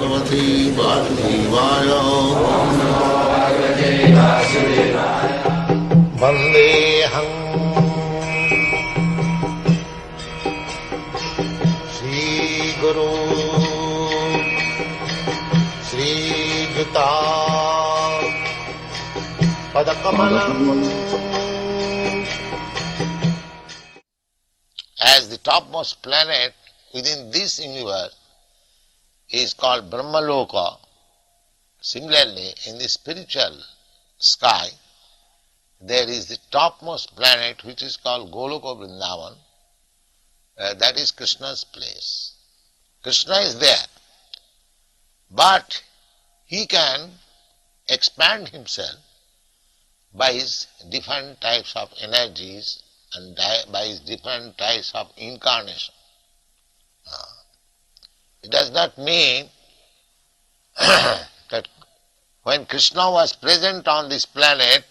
भगवते वासुदेवाय वन्देऽहम् श्रीगुरु श्रीयुता पदकमलम् As the topmost planet within this universe is called Brahmaloka. Similarly, in the spiritual sky, there is the topmost planet which is called Goloka Vrindavan. Uh, that is Krishna's place. Krishna is there, but he can expand himself by his different types of energies and by his different types of incarnation. Uh, it does not mean that when Krishna was present on this planet,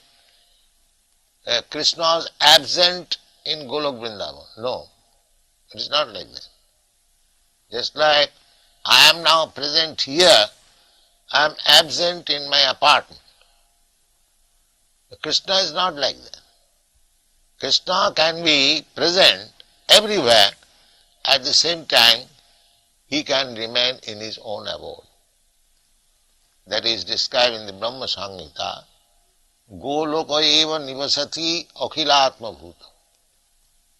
uh, Krishna was absent in Golok Vrindavan. No, it is not like that. Just like I am now present here, I am absent in my apartment. Krishna is not like that. Krishna can be present everywhere at the same time he can remain in his own abode. That is described in the Brahma Samhita. Goloka eva nivasati akhilatma bhuta.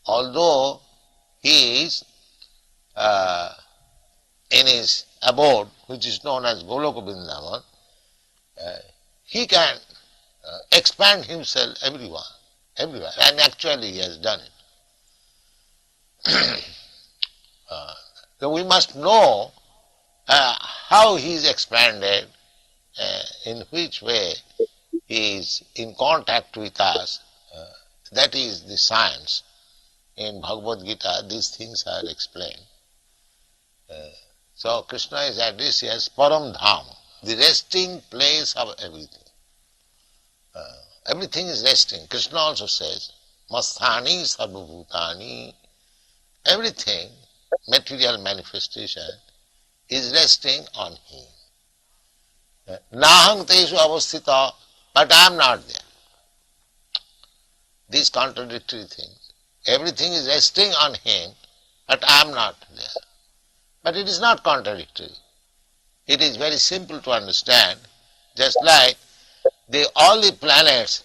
Although he is uh, in his abode, which is known as Goloka Vrindavan, uh, he can uh, expand himself everywhere, everywhere, and actually he has done it. uh, so we must know uh, how he is expanded, uh, in which way he is in contact with us. Uh, that is the science. In Bhagavad Gita, these things are explained. Uh, so Krishna is addressed as Param Dham, the resting place of everything. Uh, everything is resting. Krishna also says, Masthani Sarvabhutani. Everything, material manifestation, is resting on him. Nahang teshu avasthita, but I am not there. These contradictory things. Everything is resting on him, but I am not there. But it is not contradictory. It is very simple to understand, just like the all the planets,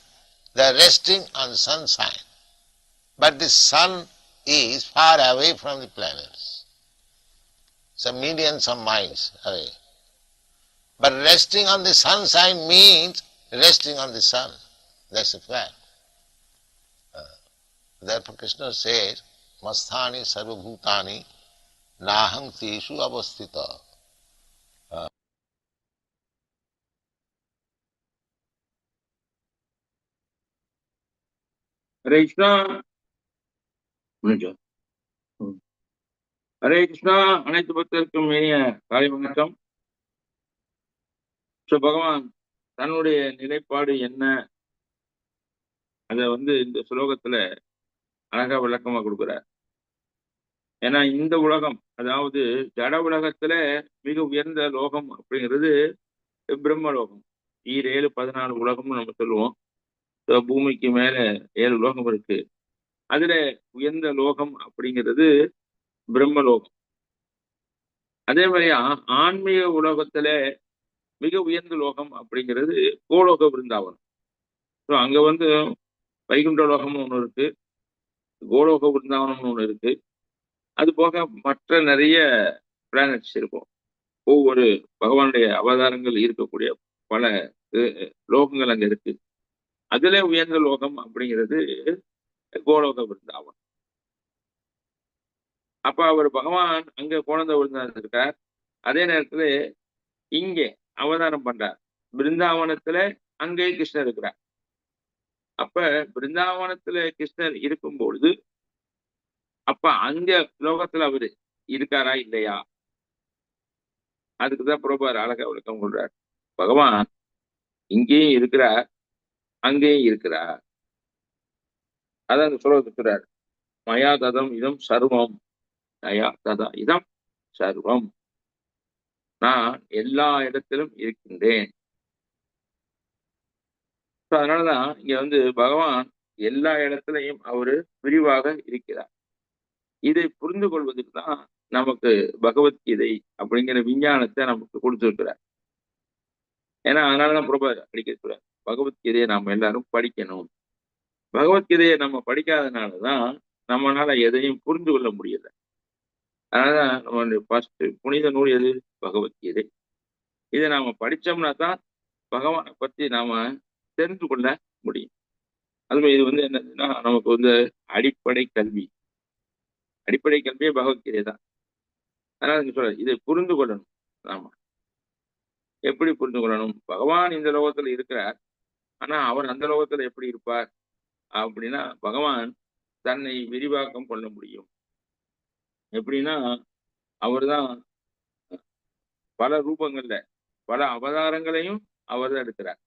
they are resting on sun sign. But the sun is far away from the planets, some millions of miles away. But resting on the sunshine means resting on the sun. That's a fact. Uh, therefore, Krishna says, Masthani sarvabhutani nahang teshu avasthita. Krishna Hare Krishna அனைத்து பக்தருக்கும் இனிய காலை வணக்கம். So பகவான் தன்னுடைய நிலைப்பாடு என்ன? அத வந்து இந்த ஸ்லோகத்துல அழகா விளக்கமா கொடுக்குறார். ஏன்னா இந்த உலகம் அதாவது ஜட உலகத்துல மிக உயர்ந்த லோகம் அப்படிங்கிறது பிரம்ம லோகம் ஈர் ஏழு பதினாலு உலகம்னு நம்ம சொல்லுவோம். பூமிக்கு மேல ஏழு உலகம் இருக்கு. அதுல உயர்ந்த லோகம் அப்படிங்கிறது பிரம்மலோகம். அதே மாதிரி ஆன்மீக உலகத்துல மிக உயர்ந்த லோகம் அப்படிங்கிறது கோலோக பிருந்தாவனம் ஸோ அங்க வந்து வைகுண்ட லோகம்னு ஒன்று இருக்கு கோலோக பிருந்தாவனம்னு ஒன்று இருக்கு. அது போக மற்ற நிறைய பிளானட்ஸ் இருக்கும். ஒவ்வொரு பகவானுடைய அவதாரங்கள் இருக்கக்கூடிய பல லோகங்கள் அங்க இருக்கு. அதுல உயர்ந்த லோகம் அப்படிங்கிறது கோலோக பிருந்தாவனம் அப்ப அவர் பகவான் அங்க குழந்தை விழுந்தார் இருக்கார் அதே நேரத்துல இங்கே அவதாரம் பண்றார். பிருந்தாவனத்துல அங்கே கிருஷ்ணர் இருக்கிறார். அப்ப பிருந்தாவனத்துல கிருஷ்ணர் இருக்கும் பொழுது அப்ப அங்க லோகத்துல அவரு இருக்காரா இல்லையா? அதுக்குதான் புரோபார் அழகா விளக்கம் கொள்றார் பகவான் இங்கேயும் இருக்கிறார் அங்கேயும் இருக்கிறார். அதான் அந்த சொல்றார். மயா ததம் இதம் சர்வம். மயா ததா இதம் சர்வம். நான் எல்லா இடத்திலும் இருக்கின்றேன். ஸோ அதனாலதான் இங்க வந்து பகவான் எல்லா இடத்துலையும் அவரு விரிவாக இருக்கிறார். இதை புரிந்து கொள்வதற்கு தான் நமக்கு பகவத்கீதை அப்படிங்கிற விஞ்ஞானத்தை நமக்கு கொடுத்துருக்கிறார். ஏன்னா அதனாலதான் பிரபா அடிக்க சொல்றார் பகவத்கீதையை நாம் எல்லாரும் படிக்கணும். பகவத்கீதையை நம்ம படிக்காதனாலதான் நம்மளால எதையும் புரிந்து கொள்ள முடியல. அதனாலதான் நம்ம ஃபர்ஸ்ட் புனித நூல் எது? பகவத்கீதை. இதை நாம படிச்சோம்னா தான் பகவானை பத்தி நாம தெரிந்து கொள்ள முடியும். அதுமாதிரி இது வந்து என்னதுன்னா நமக்கு வந்து அடிப்படை கல்வி. அடிப்படை கல்வியே பகவத்கீதை தான். அதனால நீங்க சொல்ற இதை புரிந்து கொள்ளணும் ஆமா எப்படி புரிந்து கொள்ளணும்? பகவான் இந்த லோகத்துல இருக்கிறார். ஆனா அவர் அந்த லோகத்துல எப்படி இருப்பார்? அப்படின்னா பகவான் தன்னை விரிவாக்கம் பண்ண முடியும். எப்படின்னா அவர்தான் பல ரூபங்கள்ல பல அவதாரங்களையும் அவர் தான் எடுக்கிறார்.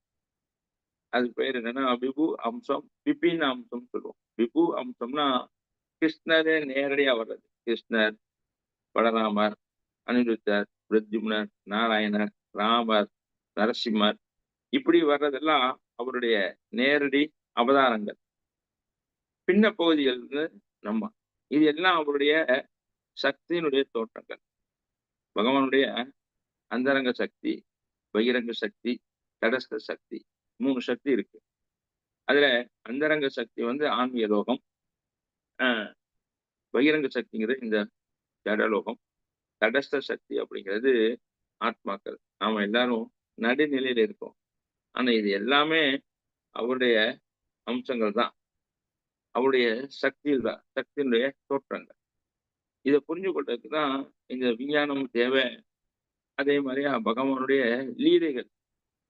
அது பேர் என்னன்னா விபு அம்சம் விபின் அம்சம் சொல்லுவோம். விபு அம்சம்னா கிருஷ்ணரே நேரடியா வர்றது. கிருஷ்ணர் பலராமர் அனிருத்தர் பிரத்யும்னர் நாராயணர் ராமர் நரசிம்மர் இப்படி வர்றதெல்லாம் அவருடைய நேரடி அவதாரங்கள். பின்ன பகுதிகள் வந்து நம்ம. இது எல்லாம் அவருடைய சக்தியினுடைய தோற்றங்கள். பகவானுடைய அந்தரங்க சக்தி பகிரங்க சக்தி தடஸ்த சக்தி மூணு சக்தி இருக்கு. அதுல அந்தரங்க சக்தி வந்து ஆன்மீக லோகம் பகிரங்க சக்திங்கிறது இந்த ஜடலோகம் தடஸ்த சக்தி அப்படிங்கிறது ஆத்மாக்கள். நாம எல்லாரும் நடுநிலையில இருக்கோம். ஆனா இது எல்லாமே அவருடைய அம்சங்கள் தான் அவருடைய சக்தியில் தான் சக்தியினுடைய தோற்றங்கள். இதை புரிஞ்சு கொள்றதுக்கு தான் இந்த விஞ்ஞானம் தேவை. அதே மாதிரியா பகவானுடைய லீலைகள்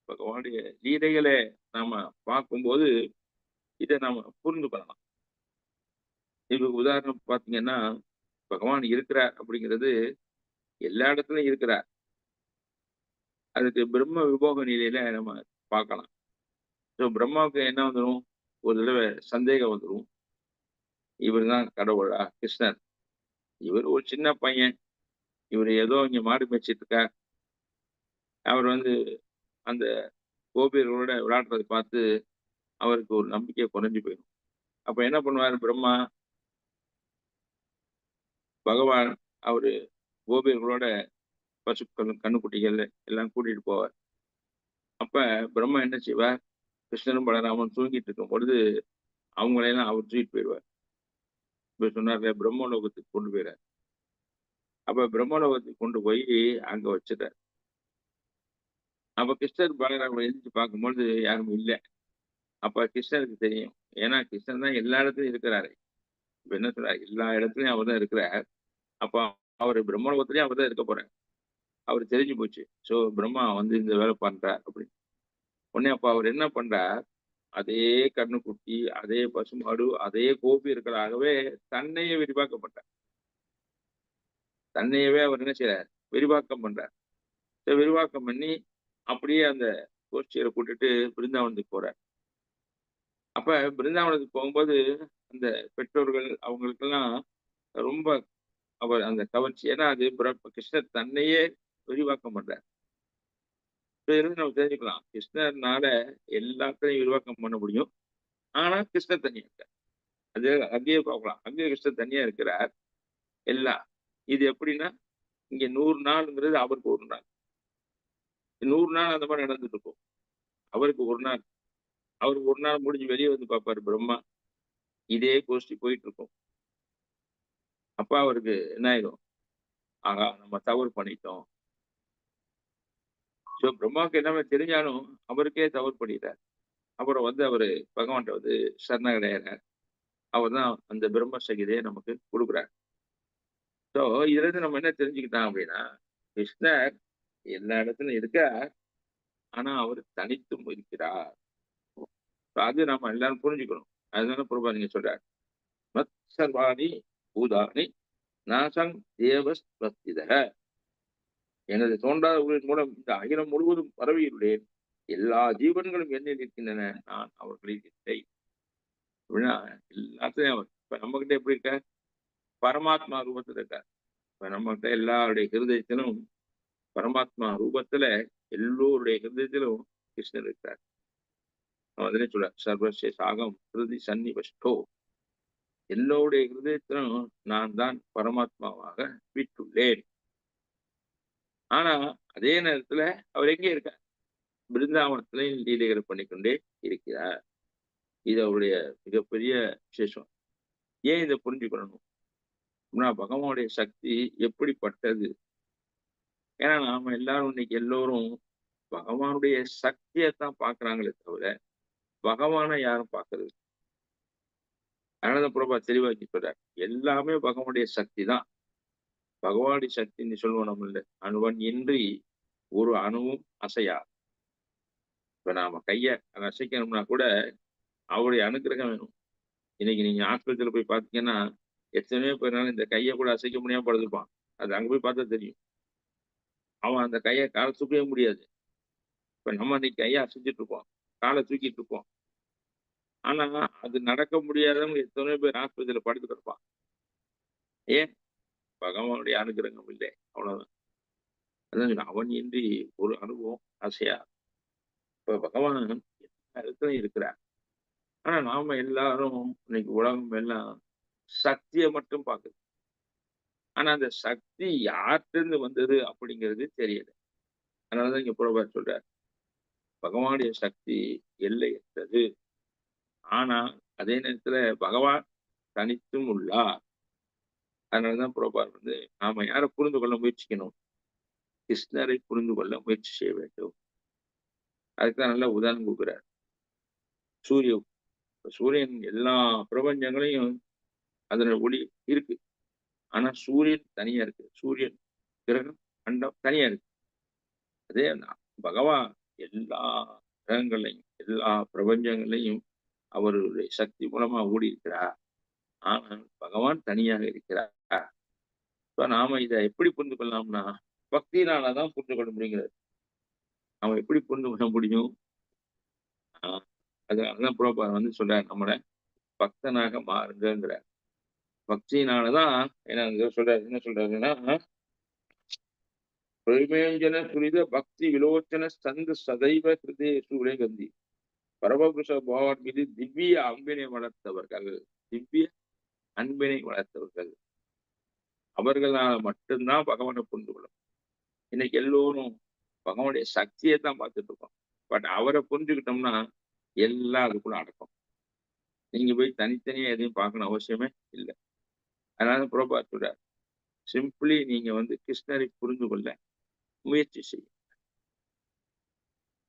பகவானுடைய லீலைகளை நாம பார்க்கும்போது இதை நாம புரிந்து கொள்ளலாம் இப்போ உதாரணம் பார்த்தீங்கன்னா பகவான் இருக்கிறார் அப்படிங்கிறது எல்லா இடத்துலயும் இருக்கிறார். அதுக்கு பிரம்ம விபோக நிலையில நம்ம பார்க்கலாம். ஸோ பிரம்மாவுக்கு என்ன வந்துடும் ஒரு தடவை சந்தேகம் வந்துடும் இவர் தான் கடவுளா கிருஷ்ணர். இவர் ஒரு சின்ன பையன். இவர் ஏதோ இங்க மாடு மேய்ச்சிட்டு இருக்கார் அவர் வந்து அந்த கோபியர்களோட விளையாடுறதை பார்த்து அவருக்கு ஒரு நம்பிக்கை குறைஞ்சு போயிடும். அப்ப என்ன பண்ணுவார் பிரம்மா? பகவான் அவரு கோபியர்களோட பசுக்கள் கண்ணுக்குட்டிகள் எல்லாம் கூட்டிட்டு போவார். அப்ப பிரம்மா என்ன செய்வார்? கிருஷ்ணனும் பலராமன் தூங்கிட்டு இருக்கும் பொழுது அவங்களையெல்லாம் அவர் தூக்கிட்டு போயிடுவார். இப்ப சொன்னார்ல பிரம்மலோகத்துக்கு கொண்டு போயிறார். அப்ப பிரம்மலோகத்துக்கு கொண்டு போய் அங்க வச்சிட்டார். அப்ப கிருஷ்ணர் பலராமன் எழுந்திரிச்சு பார்க்கும்பொழுது யாரும் இல்லை. அப்ப கிருஷ்ணருக்கு தெரியும். ஏன்னா கிருஷ்ணன் தான் எல்லா இடத்துலயும் இருக்கிறாரு. இப்ப என்ன சொல்றாரு எல்லா இடத்துலயும் அவர் தான் இருக்கிறார். அப்ப அவர் பிரம்மலோகத்திலயும் அவர் தான் இருக்க போறார். அவர் தெரிஞ்சு போச்சு. ஸோ பிரம்மா வந்து இந்த வேலை பண்றார் அப்படின்னு. உடனே அப்ப அவர் என்ன பண்றார்? அதே கண்ணுக்குட்டி அதே பசுமாடு அதே கோபியர்களாகவே தன்னையே விரிவாக்கப்பட்டார் தன்னையவே அவர் என்ன செய்யறார் விரிவாக்கம் பண்றார். விரிவாக்கம் பண்ணி அப்படியே அந்த கோஷ்டியரை கூட்டிட்டு பிருந்தாவனத்துக்கு போறார். அப்ப பிருந்தாவனத்துக்கு போகும்போது அந்த பெற்றோர்கள் அவங்களுக்கெல்லாம் ரொம்ப அவர் அந்த கவர்ச்சி. ஏன்னா அது கிருஷ்ணர் தன்னையே விரிவாக்கம் பண்றார். இருந்து நம்ம தெரிஞ்சுக்கலாம். கிருஷ்ணர்னால எல்லாத்தையும் விரிவாக்கம் பண்ண முடியும். ஆனா கிருஷ்ணர் தனியா இருக்கார். அது அங்கேயே பார்க்கலாம். அங்கேயே கிருஷ்ணர் தனியா இருக்கிறார். எல்லாம் இது எப்படின்னா இங்க நூறு நாளுங்கிறது அவருக்கு ஒரு நாள். நூறு நாள் அந்த மாதிரி நடந்துட்டு இருக்கும். அவருக்கு ஒரு நாள். அவருக்கு ஒரு நாள் முடிஞ்சு வெளியே வந்து பார்ப்பாரு பிரம்மா. இதே கோஷ்டி போயிட்டு இருக்கும். அப்ப அவருக்கு என்ன ஆயிடும் ஆகா நம்ம தவறு பண்ணிட்டோம். ஸோ பிரம்மாவுக்கு எல்லாமே தெரிஞ்சாலும் அவருக்கே தவறு பண்ணிட்டார். அப்புறம் வந்து அவரு பகவான்கிட்ட வந்து சரணடைகிறார் அவர் தான் அந்த பிரம்ம சகிதையை நமக்கு கொடுக்குறார். ஸோ இதுல இருந்து நம்ம என்ன தெரிஞ்சுக்கிட்டோம் அப்படின்னா கிருஷ்ணர் எல்லா இடத்துலயும் இருக்கார் ஆனா அவர் தனித்தும் இருக்கிறார். அது நம்ம எல்லாரும் புரிஞ்சுக்கணும். அதுதானே பிரபா நீங்க சொல்றார். மத் சர்வாணி பூதானி நாசம் தேவஸ்வஸ்திதக. எனது தோன்றாத மூலம் இந்த அகிலம் முழுவதும் பரவியுள்ளேன். எல்லா ஜீவன்களும் என்ன இருக்கின்றன நான் அவர்களை இல்லை அப்படின்னா எல்லாத்தையும் அவர் இப்ப நம்ம கிட்ட எப்படி இருக்க? பரமாத்மா ரூபத்தில் இருக்கார். இப்ப நம்ம கிட்ட எல்லாருடைய ஹிருதயத்திலும் பரமாத்மா ரூபத்துல எல்லோருடைய ஹிருதயத்திலும் கிருஷ்ணர் இருக்கார். அவன் சொல்ல சர்வசே சாகம் ஹிருதி சன்னிபஷ்டோ எல்லோருடைய ஹிருதயத்திலும் நான் தான் பரமாத்மாவாக விட்டுள்ளேன். ஆனா அதே நேரத்துல அவர் எங்கே இருக்கார்? பிருந்தாவனத்துல லீலைகள் பண்ணிக்கொண்டே இருக்கிறார். இது அவருடைய மிகப்பெரிய விசேஷம். ஏன் இதை புரிஞ்சுக்கணும் அப்படின்னா பகவானுடைய சக்தி எப்படிப்பட்டது? ஏன்னா நாம எல்லாரும் இன்னைக்கு எல்லோரும் பகவானுடைய சக்தியை தான் பாக்குறாங்களே தவிர பகவானை யாரும் பார்க்கறது இல்ல. அதனால பிரபா தெளிவாக்கி சொல்றார் எல்லாமே பகவானுடைய சக்தி தான் பகவாடி சக்தின்னு சொல்லுவோம் நம்ம இல்லை. அணுவன் இன்றி ஒரு அணுவும் அசையா இப்ப நாம கைய அசைக்கணும்னா கூட அவருடைய அனுக்கிரகம் வேணும். இன்னைக்கு நீங்க ஆஸ்பத்திரியில போய் பாத்தீங்கன்னா எத்தனையோ பேர்னாலும் இந்த கையை கூட அசைக்க முடியாம படுத்துப்பான் அது அங்க போய் பார்த்தா தெரியும். அவன் அந்த கையை காலை தூக்கவே முடியாது. இப்ப நம்ம இன்னைக்கு கையை அசைச்சிட்டு இருப்போம். காலை தூக்கிட்டு இருப்போம். ஆனா அது நடக்க முடியாதவங்க எத்தனையோ பேர் ஆஸ்பத்திரியில படுத்து கிடப்பான் ஏன்? பகவானுடைய அனுகிரகம் இல்லை அவ்வளவுதான். அதான் சொல்றேன், அவன் இன்றி ஒரு அனுபவம் ஆசையா? இப்ப பகவான் எல்லா இருக்கிறார். ஆனா நாம எல்லாரும் இன்னைக்கு உலகம் எல்லாம் சக்தியை மட்டும் பார்க்குது. ஆனா அந்த சக்தி யார்கிட்ட வந்தது அப்படிங்கிறது தெரியல. அதனாலதான் இங்க புறவர் சொல்றார் பகவானுடைய சக்தி எல்லையற்றது ஆனா அதே நேரத்துல பகவான் தனித்தும் உள்ளார். அதனாலதான் புரோபார் வந்து நாம யாரை புரிந்து கொள்ள முயற்சிக்கணும்? கிருஷ்ணரை புரிந்து கொள்ள முயற்சி செய்ய வேண்டும். அதுக்கு நல்ல உதாரணம் கொடுக்குறார். சூரிய சூரியன் எல்லா பிரபஞ்சங்களையும் அதனோட ஒளி இருக்கு. ஆனா சூரியன் தனியா இருக்கு. சூரியன் கிரகம் அண்டம் தனியா இருக்கு. அதே பகவான் எல்லா கிரகங்களையும் எல்லா பிரபஞ்சங்களையும் அவருடைய சக்தி மூலமா ஓடி இருக்கிறார். ஆனால் பகவான் தனியாக இருக்கிறார். இப்ப நாம இதை எப்படி புரிந்து கொள்ளலாம்னா பக்தியினாலதான் புரிந்து கொள்ள முடியுங்கிறது அவன் எப்படி புரிந்து கொள்ள முடியும்? ஆஹ் அதனாலதான் புரோபார் வந்து சொல்றார் நம்மளை பக்தனாக மாறுங்கிறார் பக்தியினாலதான் என்ன சொல்றாரு என்ன சொல்றாருன்னா பிரமேஞ்சன துரித பக்தி விலோச்சன சந்து சதைவ ஹிருதய சூழே கந்தி. பரமபுருஷ பகவான் மீது திவ்ய அம்பினை வளர்த்தவர்கள். திவ்ய அன்பினை வளர்த்தவர்கள். அவர்களால் மட்டும்தான் பகவானை புரிந்து கொள்ளும் இன்னைக்கு எல்லோரும் பகவானுடைய சக்தியை தான் பார்த்துட்டு இருக்கோம். பட் அவரை புரிஞ்சுக்கிட்டோம்னா எல்லாம் அதுக்குள்ள அடக்கம். நீங்க போய் தனித்தனியா எதையும் பார்க்கணும் அவசியமே இல்லை. அதனால புரோபா சொல்றார் சிம்பிளி நீங்க வந்து கிருஷ்ணரை புரிந்து கொள்ள முயற்சி செய்யும்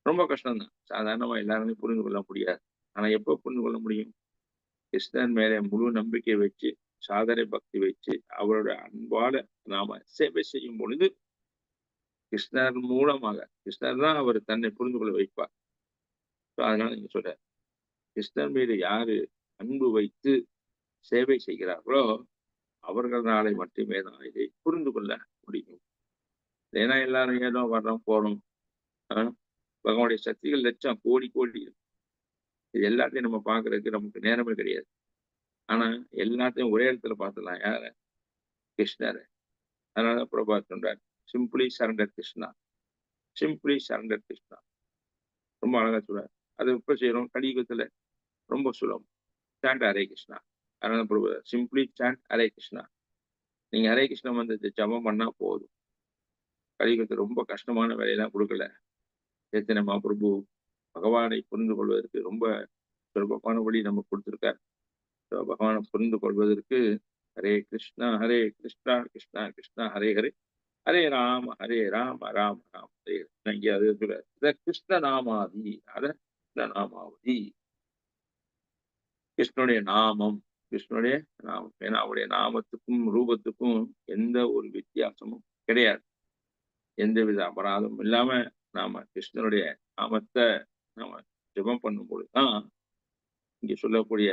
ரொம்ப கஷ்டம்தான். சாதாரணமா எல்லாருமே புரிந்து கொள்ள முடியாது. ஆனா எப்போ புரிந்து கொள்ள முடியும்? கிருஷ்ணன் மேலே முழு நம்பிக்கை வச்சு சாதனை பக்தி வச்சு அவரோட அன்பால நாம சேவை செய்யும் பொழுது கிருஷ்ணர் மூலமாக கிருஷ்ணர் தான் அவர் தன்னை புரிந்து கொள்ள வைப்பார். அதனால நீங்க சொல்ற கிருஷ்ணர் மீது யாரு அன்பு வைத்து சேவை செய்கிறார்களோ அவர்களாலே மட்டுமே தான் இதை புரிந்து கொள்ள முடியும். ஏன்னா எல்லாரும் ஏதோ வர்றோம் போறோம். பகவானுடைய சக்திகள் லட்சம் கோடி கோடி இருக்கு. இது எல்லாத்தையும் நம்ம பார்க்கறதுக்கு நமக்கு நேரமே கிடையாது. ஆனா எல்லாத்தையும் ஒரே இடத்துல பார்த்துடலாம். யார? கிருஷ்ணர். அதனால பிரபா சொல்றார் simply surrender Krishna simply surrender Krishna ரொம்ப அழகா சொல்றார். அதை எப்ப செய்யறோம் கலியுகத்துல ரொம்ப சுலபம். சாண்ட் ஹரே கிருஷ்ணா அதனால பிரபு சிம்பிளி சாண்ட் ஹரே கிருஷ்ணா நீங்க ஹரே கிருஷ்ணா வந்து ஜபம் பண்ணா போதும். கலியுகத்தை ரொம்ப கஷ்டமான வேலையெல்லாம் கொடுக்கல. சேத்தன மகாபிரபு பகவானை புரிந்து கொள்வதற்கு ரொம்ப சுலபமான வழி நம்ம கொடுத்துருக்கார். So, பகவானை புரிந்து கொள்வதற்கு ஹரே கிருஷ்ணா ஹரே கிருஷ்ணா கிருஷ்ணா கிருஷ்ணா ஹரே ஹரே ஹரே ராம ஹரே ராம ராம ராம ஹரே ஹரே. அது சொல்ற இத கிருஷ்ண நாமாதி அத கிருஷ்ண நாமாவதி. கிருஷ்ணனுடைய நாமம் கிருஷ்ணனுடைய நாமம். ஏன்னா அவருடைய நாமத்துக்கும் ரூபத்துக்கும் எந்த ஒரு வித்தியாசமும் கிடையாது. எந்தவித அபராதமும் இல்லாம நாம கிருஷ்ணனுடைய நாமத்தை நம்ம ஜெபம் பண்ணும் பொழுதுதான் இங்கே சொல்லக்கூடிய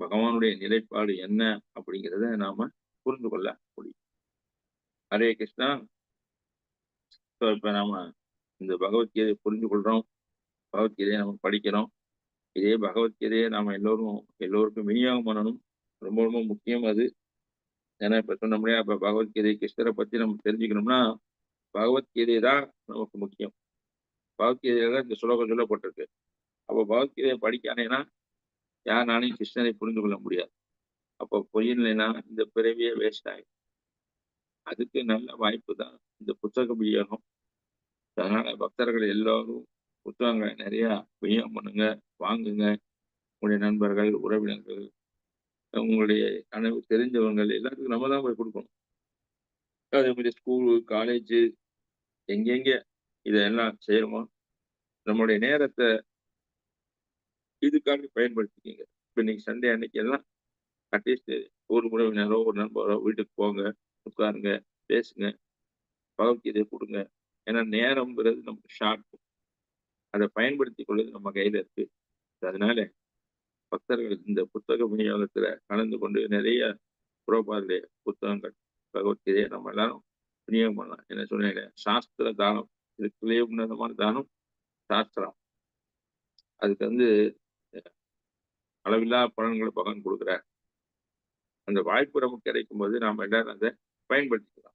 பகவானுடைய நிலைப்பாடு என்ன அப்படிங்கிறத நாம புரிந்து கொள்ள முடியும். ஹரே கிருஷ்ணா. ஸோ இப்போ நாம இந்த பகவத்கீதையை புரிந்து கொள்றோம். பகவத்கீதையை நம்ம படிக்கிறோம். இதே பகவத்கீதையை நாம எல்லோரும் எல்லோருக்கும் விநியோகம் பண்ணணும். ரொம்ப ரொம்ப முக்கியம் அது. ஏன்னா இப்போ சொன்ன முடியாது இப்ப பகவத்கீதை கிருஷ்ணரை பற்றி நம்ம தெரிஞ்சுக்கணும்னா பகவத்கீதை தான் நமக்கு முக்கியம். பகவத்கீதையில இந்த சுலோகம் சொல்லப்பட்டிருக்கு. அப்போ பகவத்கீதையை படிக்கானேன்னா நானே கிருஷ்ணனை புரிந்து கொள்ள முடியாது. அப்போ பொய்யில்லைன்னா இந்த பிறவியே வேஸ்ட் ஆகும் அதுக்கு நல்ல வாய்ப்பு தான் இந்த புத்தக விநியோகம். அதனால பக்தர்கள் எல்லோரும் புத்தகங்களை நிறையா விநியோகம் பண்ணுங்க வாங்குங்க. உங்களுடைய நண்பர்கள் உறவினர்கள் உங்களுடைய கனவு தெரிஞ்சவங்கள் எல்லாத்துக்கும் நம்ம தான் போய் கொடுக்கணும். அதே மாதிரி ஸ்கூலு காலேஜு எங்கெங்கே இதெல்லாம் செய்யறோமோ நம்மளுடைய நேரத்தை இதுக்காக பயன்படுத்திக்கிங்க. இப்போ நீங்கள் சண்டே அன்னைக்கு எல்லாம் அட்லீஸ்ட் ஒரு உறவினரோ ஒரு நண்பரோ வீட்டுக்கு போங்க உட்காருங்க பேசுங்க பகவத்கீதை கொடுங்க. ஏன்னா நேரம்ங்கிறது நமக்கு ஷார்ட் அதை பயன்படுத்தி கொள்வது நம்ம கையில இருக்கு. அதனால பக்தர்கள் இந்த புத்தக விநியோகத்துல கலந்து கொண்டு நிறைய புரோபாருடைய புத்தகங்கள் பகவத்கீதையை நம்ம எல்லாரும் விநியோகம் பண்ணலாம். என்ன சொன்னேன் சாஸ்திர தானம் இதுக்குள்ளேயே உன்னதமான தானம் சாஸ்திரம். அதுக்கு வந்து அளவில்லா பலன்களை பகவான் கொடுக்குறார். அந்த வாய்ப்பு நமக்கு கிடைக்கும் போது நாம் எல்லாரும் அதை பயன்படுத்திக்கலாம்.